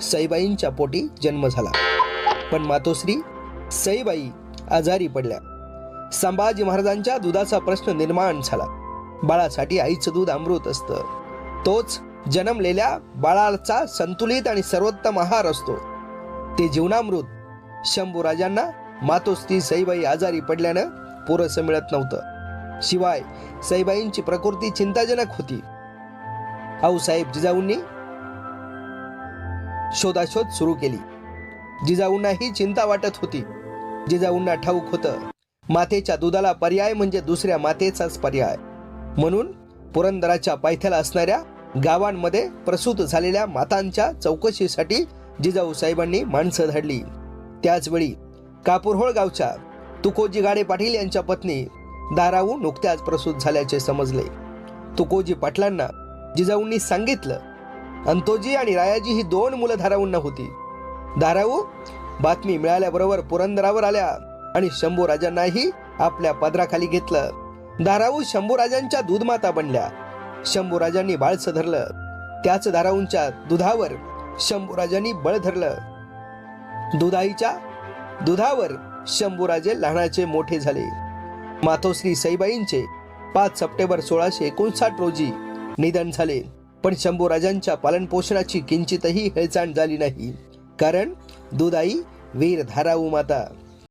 सईबाईंच्या पोटी जन्म झाला. पण मातोश्री सईबाई आजारी पडल्या. संभाजी महाराजांच्या दुधाचा प्रश्न निर्माण झाला. बाळासाठी आईचं दूध अमृत असतं. तोच जन्मलेल्या बाळाचा संतुलित आणि सर्वोत्तम आहार असतो. ते जीवनामृत. शंभूराजांना मातोश्री सईबाई आजारी पडल्यानं पुरसं मिळत नव्हतं. शिवाय सईबाईंची प्रकृती चिंताजनक होती. आऊसाहेब जिजाऊंनी शोधाशोध सुरू केली. जिजाऊंना ही चिंता वाटत होती. जिजाऊंना ठाऊक होतं मातेच्या दुधाला पर्याय म्हणजे दुसऱ्या मातेचाच पर्याय. म्हणून पुरंदराच्या पायथ्याला असणाऱ्या गावांमध्ये प्रसूत झालेल्या मातांच्या चौकशीसाठी जिजाऊ साहेबांनी माणसं धाडली. त्याचवेळी कापूरहोळ गावच्या तुकोजी गाडे पाटील यांच्या पत्नी दाराऊ नुकत्याच प्रसूत झाल्याचे समजले. तुकोजी पाटलांना जिजाऊंनी सांगितलं अंतोजी आणि रायाजी ही दोन मुलं धाराऊंना होती. धाराऊ बातमी मिळाल्याबरोबर पुरंदरावर आल्या आणि शंभूराजांनाही आपल्या पदराखाली घेतलं. धाराऊ शंभूराजांच्या दूधमाता बनल्या. शंभूराजांनी बाळस धरलं. त्याच धाराऊंच्या दुधावर शंभूराजांनी बळ धरलं. दुधाईच्या दुधावर शंभूराजे लहानाचे मोठे झाले. मातोश्री सईबाईंचे पाच सप्टेंबर सोळाशे एकोणसाठ रोजी निधन झाले. पण शंभूराजांच्या पालनपोषणाची किंचितही हेळचाण झाली नाही. कारण दुधाई वीर धाराऊ माता